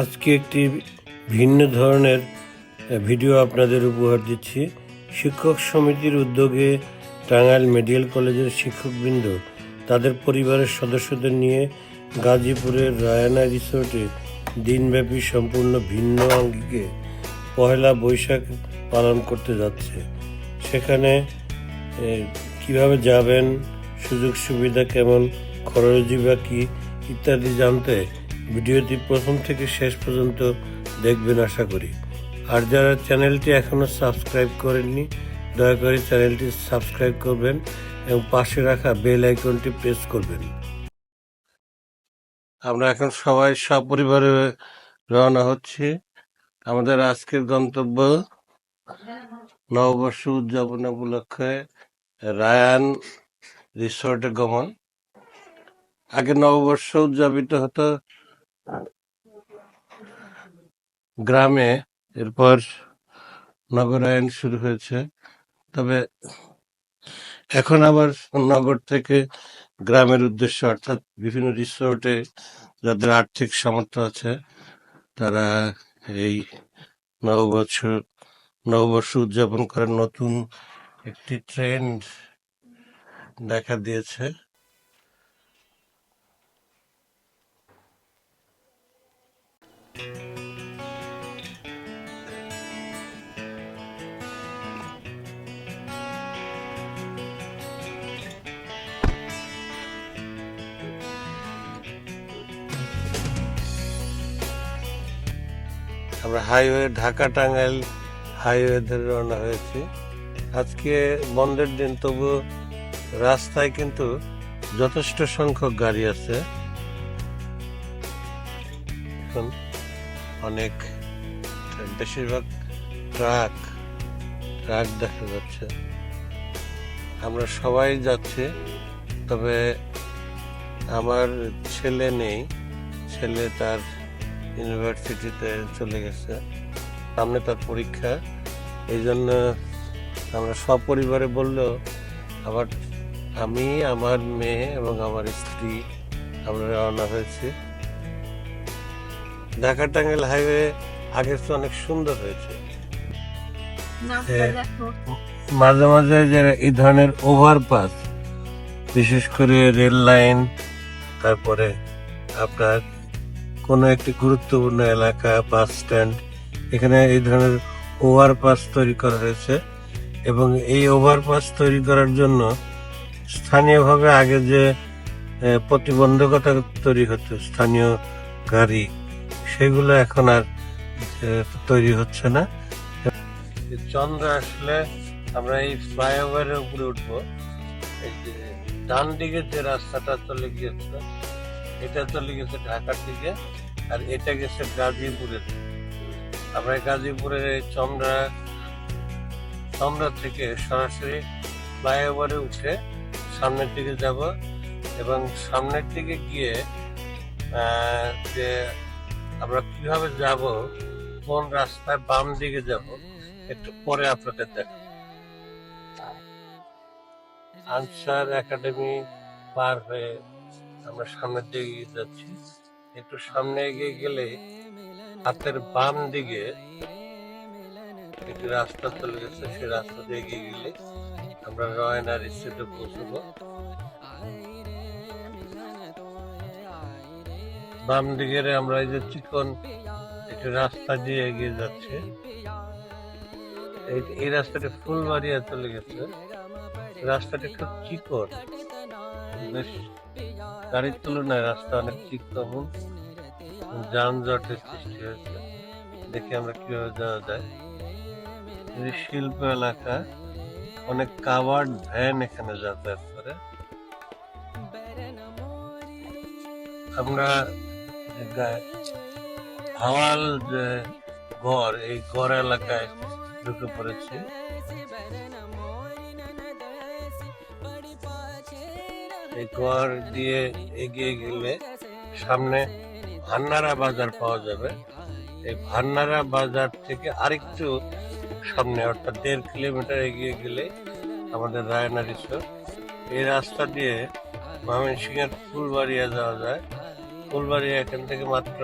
আজকে একটি ভিন্ন ধরনের ভিডিও আপনাদের উপহার দিচ্ছি। শিক্ষক সমিতির উদ্যোগে টাঙ্গাইল মেডিকেল কলেজের শিক্ষকবৃন্দ, তাদের পরিবারের সদস্যদের নিয়ে গাজীপুরের রায়ানা রিসোর্টে দিনব্যাপী সম্পূর্ণ ভিন্ন আঙ্গিকে পয়লা বৈশাখ পালন করতে যাচ্ছে। সেখানে কীভাবে যাবেন সুযোগ সুবিধা কেমন, খরচই বা কী, ইত্যাদি জানতে ভিডিওটি প্রথম থেকে শেষ পর্যন্ত দেখবেন আশা করি। আর যারা চ্যানেলটি এখনও সাবস্ক্রাইব করেননি, দয়া করে চ্যানেলটি সাবস্ক্রাইব করবেন এবং পাশে রাখা বেল আইকনটি প্রেস করবেন। আমরা এখন সবাই সপরিবারে রওনা হচ্ছি। আমাদের আজকের গন্তব্য নববর্ষ উদযাপন উপলক্ষে রায়ান রিসোর্টে গমন। আগে নববর্ষ উদযাপিত হতো গ্রামে এরপর নগরায়ন শুরু হয়েছে। তবে এখন আবার নগর থেকে গ্রামের উদ্দেশ্য, অর্থাৎ বিভিন্ন রিসোর্টে যাদের আর্থিক সামর্থ্য আছে, তারা এই নববছর নববর্ষ উদযাপন করার নতুন একটি ট্রেন্ড দেখা দিয়েছে। আমরা হাইওয়ে ঢাকা টাঙ্গাইল হাইওয়ে ধরে রওনা হয়েছি। আজকে বন্ধের দিন, তবু রাস্তায় কিন্তু যথেষ্ট সংখ্যক গাড়ি আছে। অনেক বেশিরভাগ ট্রাক ট্রাক দেখা যাচ্ছে। আমরা সবাই যাচ্ছি, তবে আমার ছেলে নেই। ছেলে তার ইউনিভার্সিটিতে চলে গেছে। সামনে তার পরীক্ষা। এই জন্য আমরা সপরিবারে বললেও আবার আমি, আমার মেয়ে এবং আমার স্ত্রী আমরা রওনা হয়েছি। ঢাকা টাঙ্গাইল হাইওয়ে আগের চেয়ে অনেক সুন্দর হয়েছে হ্যাঁ। মাঝে মাঝে যে এই ধরনের ওভারপাস বিশেষ করে রেল লাইন তারপরে আপনার কোনো একটি গুরুত্বপূর্ণ এলাকা বাস স্ট্যান্ড এখানে এই ধরনের ওভারপাস তৈরি করা হয়েছে এবং এই ওভারপাস তৈরি করার জন্য স্থানীয়ভাবে আগে যে প্রতিবন্ধকতা তৈরি হতো স্থানীয় গাড়ি সেগুলো এখন আর তৈরি হচ্ছে না। চন্দ্র আসলে আমরা এই ফ্লাইওভারের উপরে উঠবো। ডান দিকে যে রাস্তাটা চলে গিয়েছে এটা চলে গেছে ঢাকার দিকে, আর এটা গেছে গাজীপুরের আমরা গাজীপুরের চন্দ্রা চন্দ্রা থেকে সরাসরি ফ্লাইওভারে উঠে সামনের দিকে যাব এবং সামনের দিকে গিয়ে যে আমরা কীভাবে যাব, কোন রাস্তায় বাম দিকে যাব, একটু পরে আপনাদের দেখ আনসার একাডেমি পার হয়ে আমরা সামনের দিকে যাচ্ছি। একটু সামনে এগিয়ে গেলে হাতের বাম দিকে একটি রাস্তা চলে গেছে। সেই রাস্তা দিয়ে এগিয়ে গেলে আমরা রয়নার স্টেটে পৌঁছবো। বাম দিকের আমরা এই যে চিকন একটি রাস্তা দিয়ে এগিয়ে যাচ্ছে। এই রাস্তাটা ফুলবাড়িয়া চলে গেছে। রাস্তাটা খুব চিকন। বেশ গাড়ির তুলনায় রাস্তা অনেক চিকন যানজটের সৃষ্টি হয়েছে। দেখি আমরা কীভাবে যাওয়া যায়। শিল্প এলাকা, অনেক কাভার্ড ভ্যান এখানে যাতায়াত করে। আমরা হাওয়াল যে গড় এই গড় এলাকায় ঢুকে পড়েছে। এই গড় দিয়ে এগিয়ে গেলে সামনে ভান্নারা বাজার পাওয়া যাবে। এই ভান্নারা বাজার থেকে আরেকটু সামনে, অর্থাৎ দেড় কিলোমিটার এগিয়ে গেলে আমাদের রায়না রিসোর্ট এই রাস্তা দিয়ে ময়মনসিংহের ফুলবাড়িয়া যাওয়া যায়। ফুলবাড়িয়া এখান থেকে মাত্র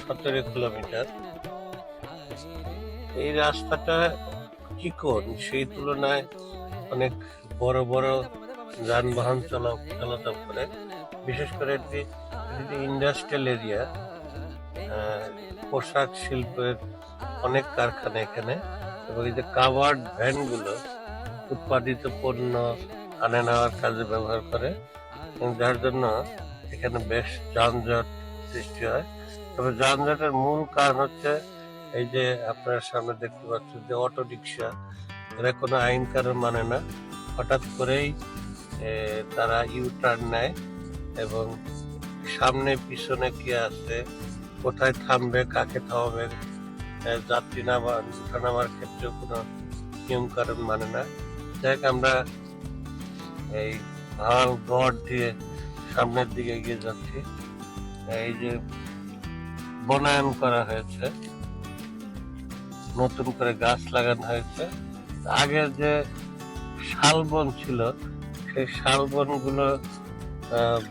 সতেরো কিলোমিটার। এই রাস্তাটা চিকন সেই তুলনায় অনেক বড় বড় যানবাহন চলা চলাচল করে। বিশেষ করে এটি ইন্ডাস্ট্রিয়াল এরিয়া পোশাক শিল্পের অনেক কারখানা এখানে। এবং এই যে কাভার্ড ভ্যানগুলো উৎপাদিত পণ্য আনে নেওয়ার কাজে ব্যবহার করে। যার জন্য এখানে বেশ যানজট সৃষ্টি হয়। তবে যানজটের মূল কারণ হচ্ছে এই যে আপনার সামনে দেখতে পাচ্ছেন যে অটো রিক্সা এরা কোনো আইন কারণ মানে না। হঠাৎ করেই তারা ইউ টার্ন নেয় এবং সামনে, পিছনে কি আছে, কোথায় থামবে, কাকে থামাবে যাত্রী নামা, নামার ক্ষেত্রে কোনো নিয়ম কারণ মানে না। যাই আমরা এই ভালো গড় দিয়ে সামনের দিকে এগিয়ে যাচ্ছি। এই যে বনায়ন করা হয়েছে, নতুন করে গাছ লাগানো হয়েছে। আগে যে শালবন ছিল, সেই শালবনগুলো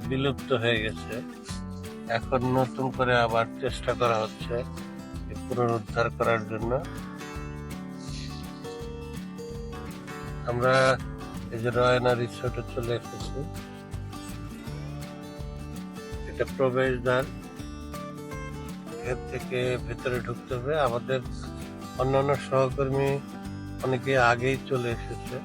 বিলুপ্ত হয়ে গেছে। এখন নতুন করে আবার চেষ্টা করা হচ্ছে পুনরুদ্ধার করার জন্য। আমরা এই যে রয়না রিসোর্টে চলে এসেছি। এটা প্রবেশদ্বার এর থেকে ভেতরে ঢুকতে হবে। আমাদের অন্যান্য সহকর্মী অনেকে আগেই চলে এসেছে।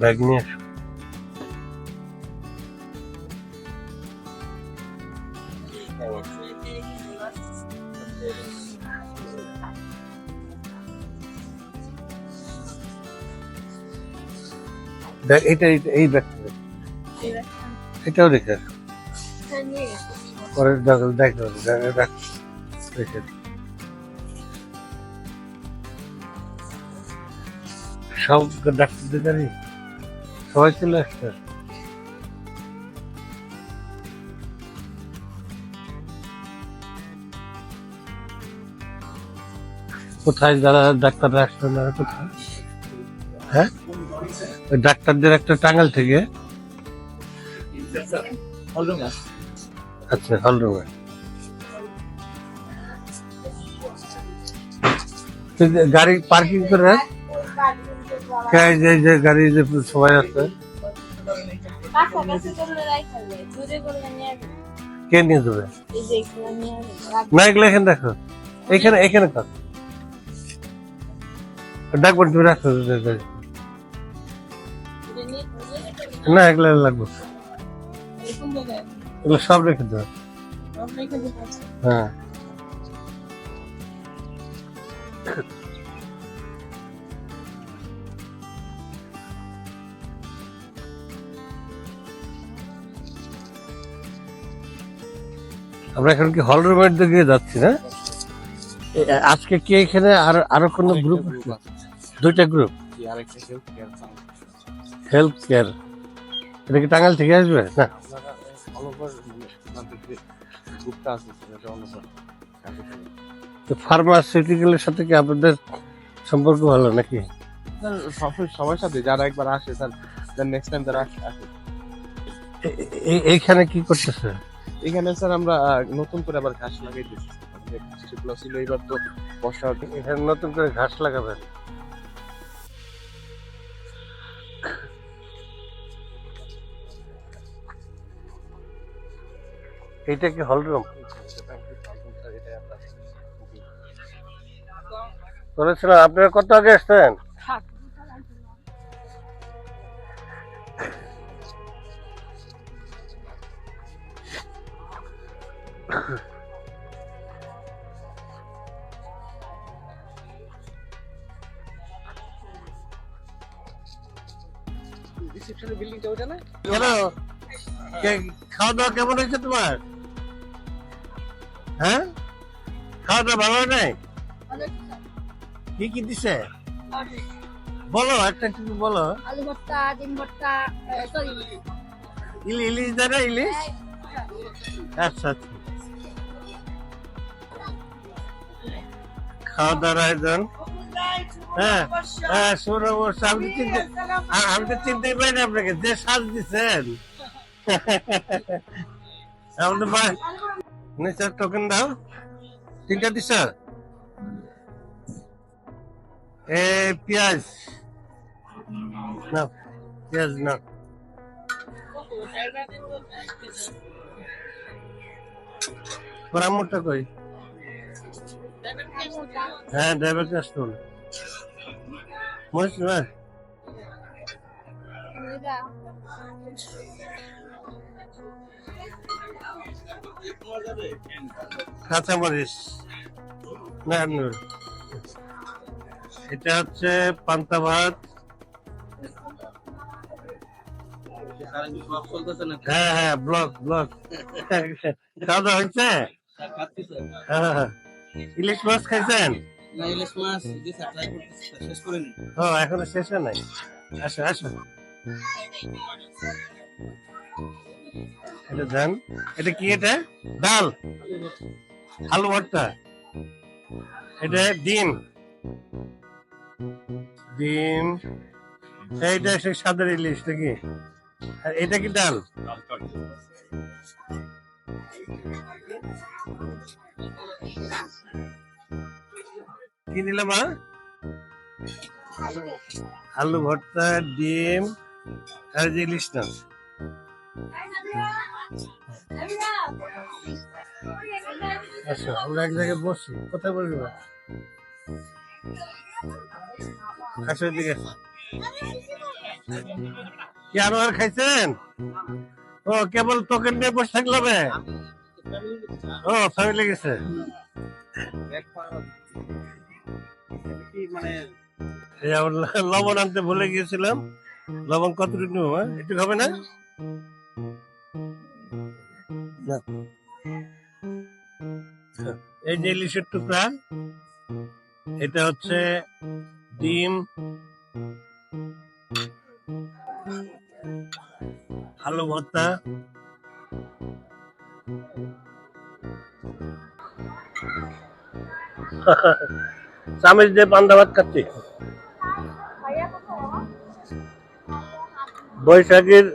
ব্যাগ নিয়ে ব্যাগ এটা এই ব্যাগটা। এটাও রেখে। পরে দেখো সব ডাক্তারদের জানি সবাই চলে আসছে? কোথায় যারা ডাক্তাররা আসছেন তারা কোথায়? ডাক্তারদের একটা টাঙ্গাল থেকে। আচ্ছা হলরুমে। গাড়ি পার্কিং করে। যে গাড়ি যে সবাই আছে। কে নিয়ে যাবে? না, এগুলো এখানে দেখো এখানে এখানে কর। ডাকবেন তুমি রাখো। না এগুলো লাগবে। এগুলো সব রেখে দেবে। আছে হ্যাঁ। আমরা এখন কি হল রুমের দিকে যাচ্ছি না? আজকে কি এখানে আর আরও কোনো গ্রুপ দুইটা গ্রুপ হেলথ কেয়ার এটা কি টাঙ্গাল থেকে আসবে? না। তো ফার্মাসিউটিক্যালের সাথে কি আপনাদের সম্পর্ক ভালো নাকি? সবার সাথে যারা একবার আসে স্যার নেক্সট টাইম তারা আসে এইখানে কি করতেছে? এখানে স্যার আমরা নতুন করে আবার ঘাস লাগাই দিচ্ছি ঘাসগুলো ছিল এবার তো বর্ষা এখানে নতুন করে ঘাস লাগাবেন? এইটা কি হল রুম? বলেছিলাম আপনারা কত আগে আসছেন থাক রিসেপশনের বিল্ডিংটা ওটা না খাওয়া দাওয়া কেমন হয়েছে তোমার? হ্যাঁ? খাওয়া দাওয়া ভালো নাই কি কি দিছে? বলো একটা কিছু বলো? আলু ভর্তা ডিম ভর্তা সরি। ইলি ইলিশ দেয় না ইলিশ। আচ্ছা আচ্ছা। খাওয়া দাওয়ার আয়োজন। হ্যাঁ হ্যাঁ আমি তো চিনতে আ- আমি তো চিনতেই পারি না আপনাকে। যে সাজ দিচ্ছেন আমাদের নিচার টোকেন দাও তিনটা দিছ এ পেঁয়াজ না পেঁয়াজ না পরামর্শ কই হ্যাঁ ড্রাইভার কাজ করুন মহিষ না কাঁচামরিচ। এটা হচ্ছে পান্তা ভাত। হ্যাঁ হ্যাঁ ব্লক ব্লক। খাওয়া দাওয়া হয়েছে? হ্যাঁ, হ্যাঁ। ইলিশ মাছ খাইছেন? ও এখনও শেষ হয় নাই? আসো আসো। এটা দেন। এটা কি এটা? ডাল। আলু ভর্তা এটা ডিম। ডিম। এইটা সে সাদের ইলিশ নাকি? এটা কি ডাল? কি নিলাম আলু ভর্তা, ডিম, আর ইলিশ না আচ্ছা আমরা এক জায়গায় এদিকে কি আরও আর খাইছেন? ও, কেবল টোকেন নিয়ে বসে থাকলাম ও ফ্যামিলি লবণ আনতে ভুলে গিয়েছিলাম। লবণ কতটুকু? একটু হবে না। এই যে ইলিশের টুকরা, এটা হচ্ছে ডিম, আলু ভর্তা, চামিচ দিয়ে পান্তা ভাত খাচ্ছি। বৈশাখীর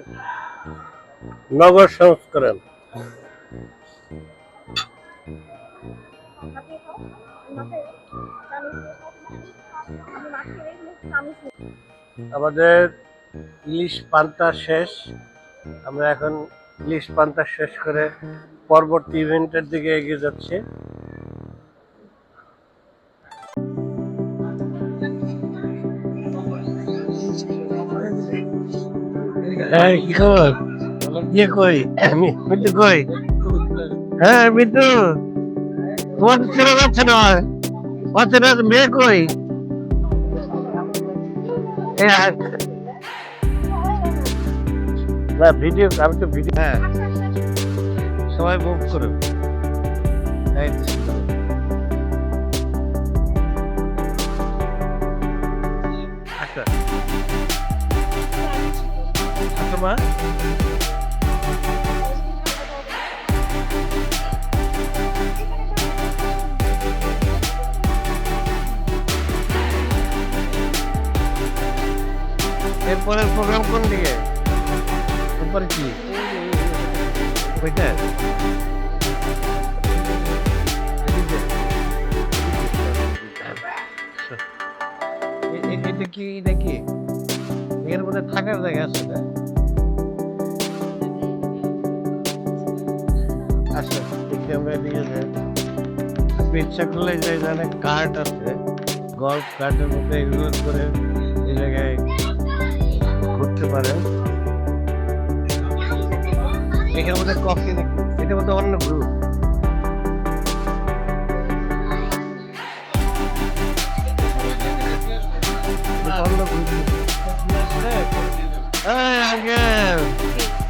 নগর সংস্করণ। আমাদের ইলিশ পান্তা শেষ। আমরা এখন ইলিশ পান্তা শেষ করে পরবর্তী ইভেন্টের দিকে এগিয়ে যাচ্ছি। হ্যাঁ কি খবর? ইয়ে কই? মি- মিন্টু কই? হ্যাঁ মিন্টু। তোমার তো চেনা যাচ্ছে না। অচেনা মেয়ে কই? না ভিডিও আমি তো ভিডিও হ্যাঁ। সবাই মুভ করো এই আচ্ছা। আচ্ছা মা। এরপরের প্রোগ্রাম কোন দিকে উপরে কি? ওইটা। এটা কি এটা কি? এর মধ্যে থাকার জায়গা আছে না আচ্ছা দেখি আমরা এদিকে যাই। আপনি ইচ্ছা করলে যে এখানে কার্ট আছে গল্ফ কার্টের মধ্যে এগুলো করে এই জায়গায় ঘুরতে পারেন এখানে মধ্যে কফি এটা মধ্যে অন্য গ্রুপ অন্য গ্রুপ আঙ্কেল,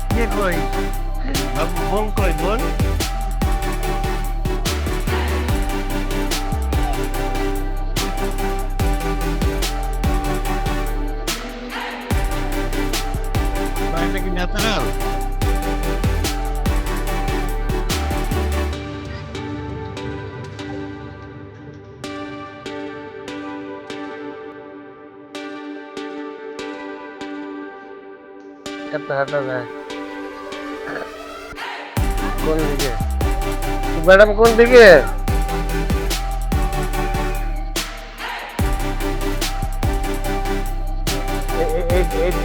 কে কই? বোন কই বোন আপনারা কোন দিকে ম্যাডাম কোন দিকে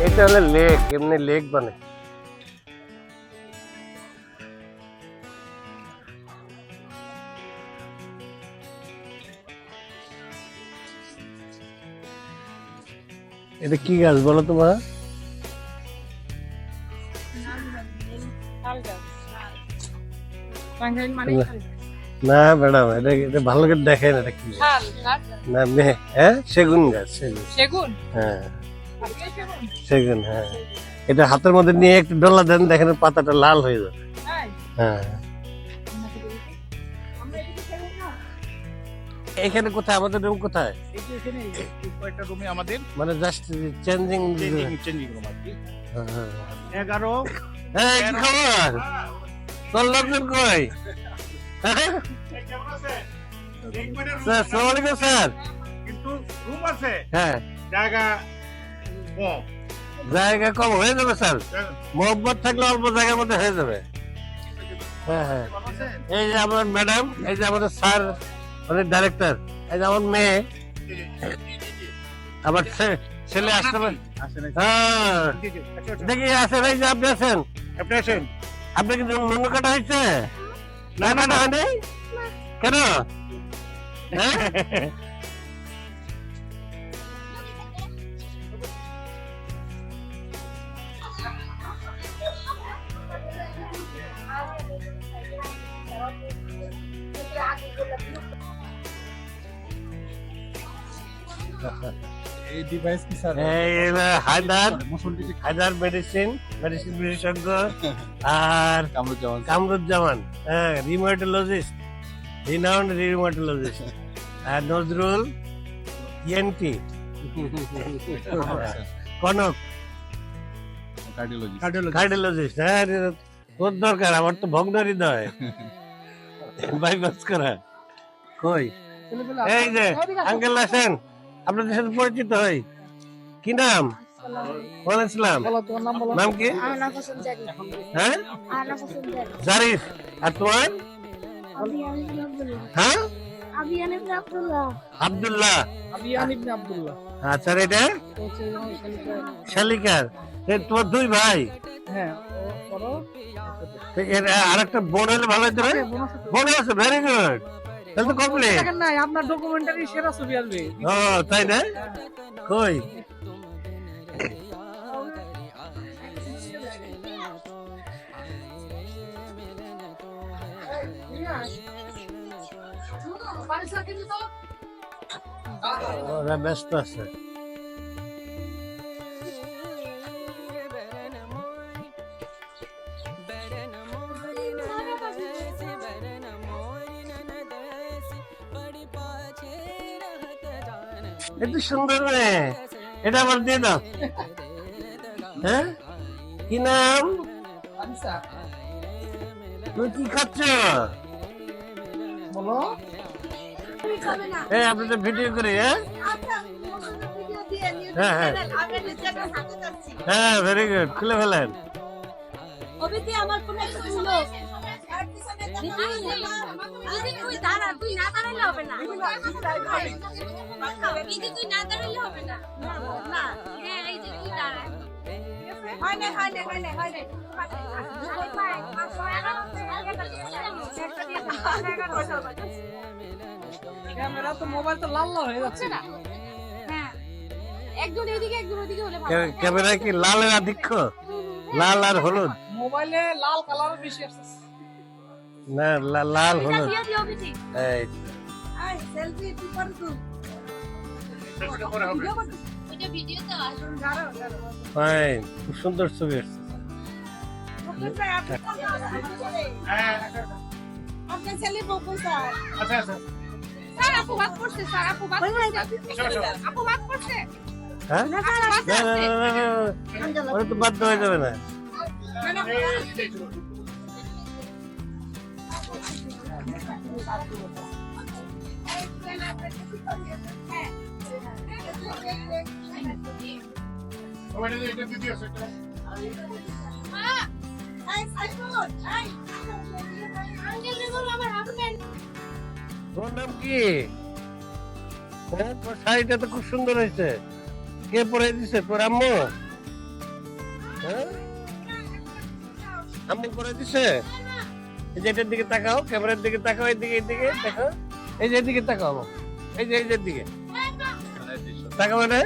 এটা হলে লেক এমনি লেক বানে এটা কি গাছ বলো তোমার টাঙ্গাইল মানে না। ম্যাডাম এটা এটা ভালো করে দেখেন এটা কি না মে হ্যাঁ সেগুন গাছ সেগুন। সেগুন? হ্যাঁ। সেগুন? সেগুন হ্যাঁ। এটা হাতের মধ্যে নিয়ে একটু ডলা দেন দেখেন পাতাটা লাল হয়ে যাবে। হ্যাঁ। এখানে কোথায়? আমাদের রুম কোথায়? এই যে এখানে কয়েকটা রুমে আমাদের। মানে জাস্ট চেঞ্জিং চেঞ্জিং রুম আর কি। এগারো। হ্যাঁ কি খবর? তোর লোকজন কই? হ্যাঁ? স্যার সালাম স্যার। কিন্তু রুম আছে। হ্যাঁ। জায়গা কম। জায়গা কম হয়ে যাবে স্যার। মোহব্বত থাকলে অল্প জায়গার মধ্যে হয়ে যাবে। হ্যাঁ হ্যাঁ। এই যে আমার ম্যাডাম এই যে আমাদের স্যার মানে ডাইরেক্টর এই যে আমার মেয়ে আমার ছে- ছেলে আসতে পারে আসেন হ্যাঁ দেখি আসেন এই যে আপনি আছেন। আপনি আসেন। আপনি কিন্তু মঙ্গ কাটা হয়েছে? না কাটা হয়নি কেন? হ্যাঁ? এই ডিভাইস কি sir Haider Haider medicine medicine বিশেষজ্ঞ আর কামরুজ্জামান কামরুজ্জামান হ্যাঁ রিমোটোলজিস্ট রিনাউন্ড রিমোটোলজিস্ট আর Nazrul ENT Konok cardiology cardiologist হ্যাঁ তোর দরকার আমার তো ভগ্ন হৃদয়। বাইপাস করা। কই? এই যে আঙ্কেল আসেন। আপনাদের সাথে পরিচিত হই। কি নাম? ওয়ালাইকুম আসসালাম। নাম কি? হ্যাঁ? জারিফ। আর তোমার? হ্যাঁ? আব্দুল্লাহ। আচ্ছা এটা? শালিকার। এ তোমার দুই ভাই? হ্যাঁ এর আরেকটা বোন হলে ভালো হতো না বোন আছে ভেরি গুড তাহলে তো কমপ্লিট নাই। আপনার ডকুমেন্টারি সেরা ছবি আসবে। ও তাই না? কই? ব্যস্ত আছে। একটু সুন্দর মেয়ে এটা আবার দিয়ে দাও হ্যাঁ কি নাম তুমি কি খাচ্ছ বলো তুমি খাবে না আপনাদের ভিডিও করি হ্যাঁ আচ্ছা হ্যাঁ, হ্যাঁ। হ্যাঁ ভেরি গুড খুলে ফেলেন আমার কোন তুই দাঁড়া তুই না দাঁড়ালে হবে না। তুই না দাঁড়ালে হবে না। না হ্যাঁ এই যে তুই দাঁড়া। হয় না হয় না হয় না হয় না। ক্যামেরা তো মোবাইল তো লাল লাল হয়ে যাচ্ছে। না হ্যাঁ একজন এদিকে একজন ওদিকে হলে ভালো। ক্যা- ক্যামেরায় কি লালের লাল আর হলুদ? মোবাইলে লাল কালার বেশি আসছে। না লা- লাল বিটি এই সেলফি তুই ফাইন খুব সুন্দর ছবি হ্যাঁ আচ্ছা আচ্ছা হ্যাঁ বাধ্য হয়ে যাবে না তোর নাম কি? শাড়িটা তো খুব সুন্দর হয়েছে। কে পরে দিছে? তোর আম্মু? হ্যাঁ? আম্মু পরে দিছে? এই যে এটার দিকে তাকাও ক্যামেরার দিকে তাকাও এদিকে এদিকে দেখো। এই যে এদিকে তাকাও এই যে এই যে দিকে। তাকাও না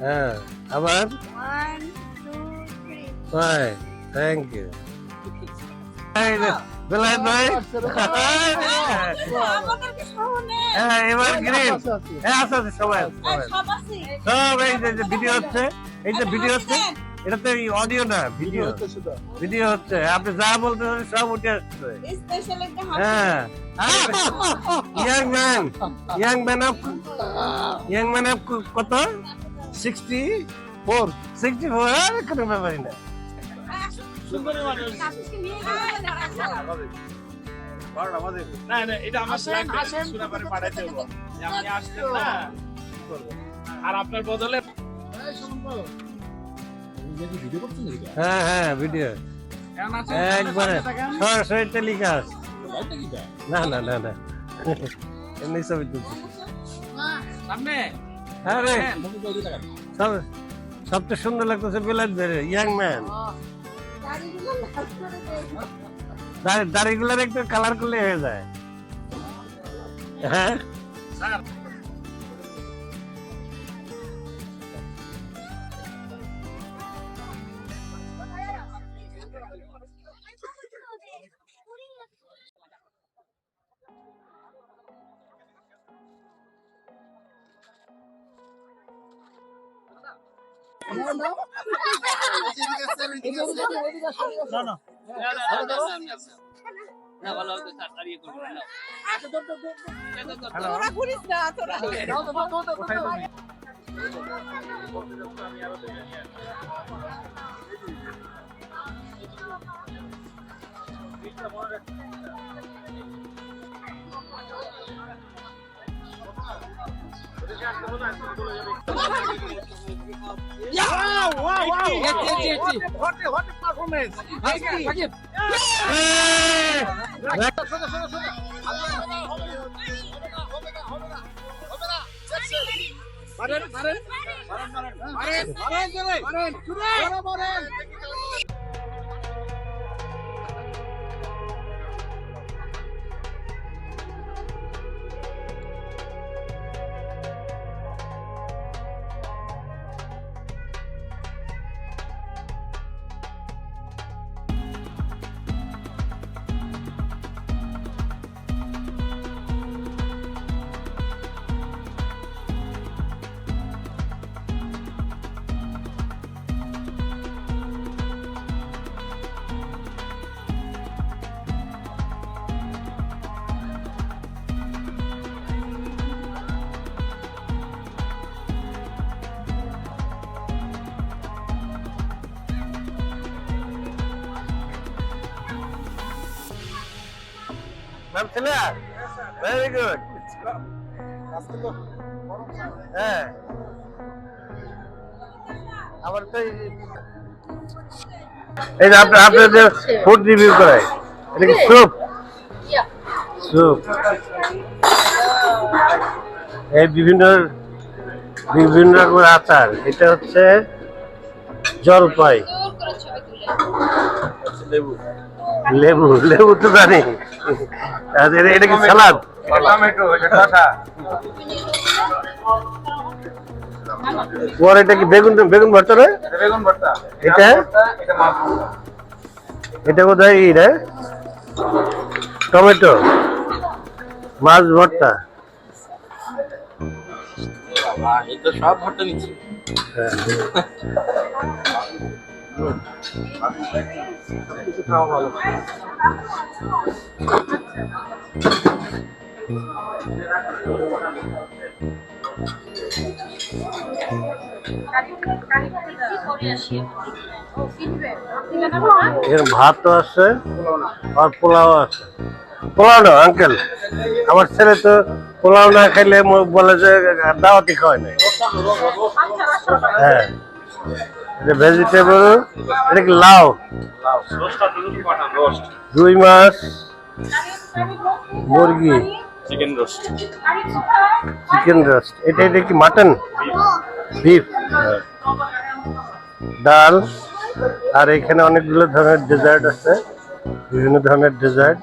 হ্যাঁ আবার? বাই থ্যাংক ইউ বেলায় ভাই। হ্যাঁ এবার গ্রিন হ্যাঁ আছে আছে সবাই আছে, সবাই আছে। সব এই যে- যে ভিডিও হচ্ছে এই যে ভিডিও হচ্ছে এটা তো অডিও না ভিডিও ভিডিও হচ্ছে আপনি যা বলতে চান সব উঠে আসছে হ্যাঁ। Young man young man of young man of কত? সিক্সটি ফোর সিক্সটি ফোর কোনো ব্যাপারই না। না না এটা আমার লাগবে শোনা পরে পাঠাইতে হবে আপনি আসলেন না? আর আপনার বদলে হ্যাঁ হ্যাঁ ভিডিও একবারে সরাসরি টেলিকাস্ট। না না না না। এমনি ছবি তুলছি। সামনে। হ্যাঁ রে। সব সবচেয়ে সুন্দর লাগতেছে বেলার ধরে ইয়াং ম্যান। দাড়ি দাড়িগুলোর একটু কালার করলে হয়ে যায়। হ্যাঁ? তোরা ঘুরিস না তোরা। মারেন মারেন মারেন মারেন মারেন মারেন মারেন মারেন নাম ভেরি গুড হ্যাঁ। আবার তো এই- এই যে আপনি আপনার যে ফুড রিভিউ করায় এটা কি স্যুপ স্যুপ এই বিভিন্ন বিভিন্ন রকমের আচার এটা হচ্ছে জলপাই। লেবু লেবু তো জানি। এটা- এটা কি সালাদ? ওর এটা কি বেগুন বেগুন ভর্তা না বেগুন ভর্তা। এটা? এটা বোধহয় ই রে? টমেটো। মাছ ভর্তা। সব ভর্তা নিচ্ছি। কিছু এর ভাতও আছে আর পোলাও আছে। পোলাও না আঙ্কেল আমার ছেলে তো পোলাও না খাইলে বলে যে দাওয়াতি খাওয়ায় নাই। হ্যাঁ। ভেজিটেবল এটা কি লাউ? রুই মাছ মুরগি। চিকেন রোস্ট চিকেন রোস্ট এটা এটা কি মাটন বিফ ডাল। আর এখানে অনেকগুলো ধরনের ডেজার্ট আছে। বিভিন্ন ধরনের ডেজার্ট